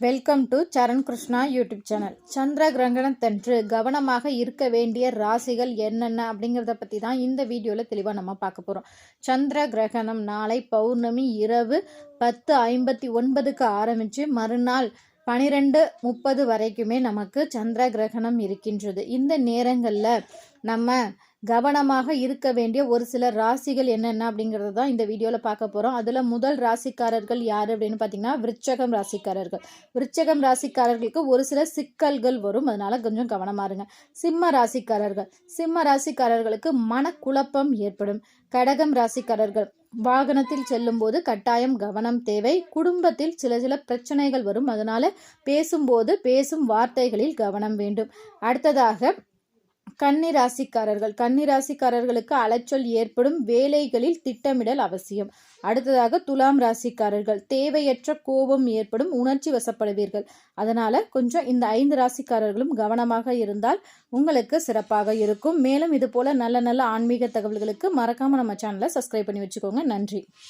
Welcome to Charan Krishna YouTube channel சந்திர கிரகணத்தன்று கவனமாக இருக்க வேண்டிய ராசிகள் என்னென்ன அப்படிங்கிறத பற்றி தான் இந்த வீடியோவில் தெளிவாக நம்ம பார்க்க போகிறோம் சந்திர கிரகணம் நாளை பௌர்ணமி இரவு பத்து ஐம்பத்தி ஒன்பதுக்கு ஆரம்பித்து மறுநாள் பனிரெண்டு முப்பது வரைக்குமே நமக்கு சந்திர கிரகணம் இருக்கின்றது. இந்த நேரங்களில் நம்ம கவனமாக இருக்க வேண்டிய ஒரு சில ராசிகள் என்னென்ன அப்படிங்கிறது தான் இந்த வீடியோவில் பார்க்க போகிறோம் அதில் முதல் ராசிக்காரர்கள் யார் அப்படின்னு பார்த்தீங்கன்னா விருச்சகம் ராசிக்காரர்கள். விருச்சகம் ராசிக்காரர்களுக்கு ஒரு சில சிக்கல்கள் வரும். அதனால் கொஞ்சம் கவனமாக இருங்க. சிம்ம ராசிக்காரர்கள். சிம்ம ராசிக்காரர்களுக்கு மனக்குழப்பம் ஏற்படும். கடகம் ராசிக்காரர்கள். வாகனத்தில் செல்லும்போது கட்டாயம் கவனம் தேவை. குடும்பத்தில் சில சில பிரச்சனைகள் வரும். அதனால் பேசும்போது பேசும் வார்த்தைகளில் கவனம் வேண்டும். அடுத்ததாக கன்னி ராசிக்காரர்கள் கன்னி ராசிக்காரர்களுக்கு அலைச்சல் ஏற்படும் வேலைகளில் திட்டமிடல் அவசியம். அடுத்ததாக துலாம் ராசிக்காரர்கள். தேவையற்ற கோபம் ஏற்படும் உணர்ச்சி வசப்படுவீர்கள். அதனால கொஞ்சம் இந்த ஐந்து ராசிக்காரர்களும் கவனமாக இருந்தால் உங்களுக்கு சிறப்பாக இருக்கும். மேலும் இது போல நல்ல நல்ல ஆன்மீக தகவல்களுக்கு மறக்காம நம்ம சேனலை சப்ஸ்கிரைப் பண்ணி வச்சுக்கோங்க. நன்றி.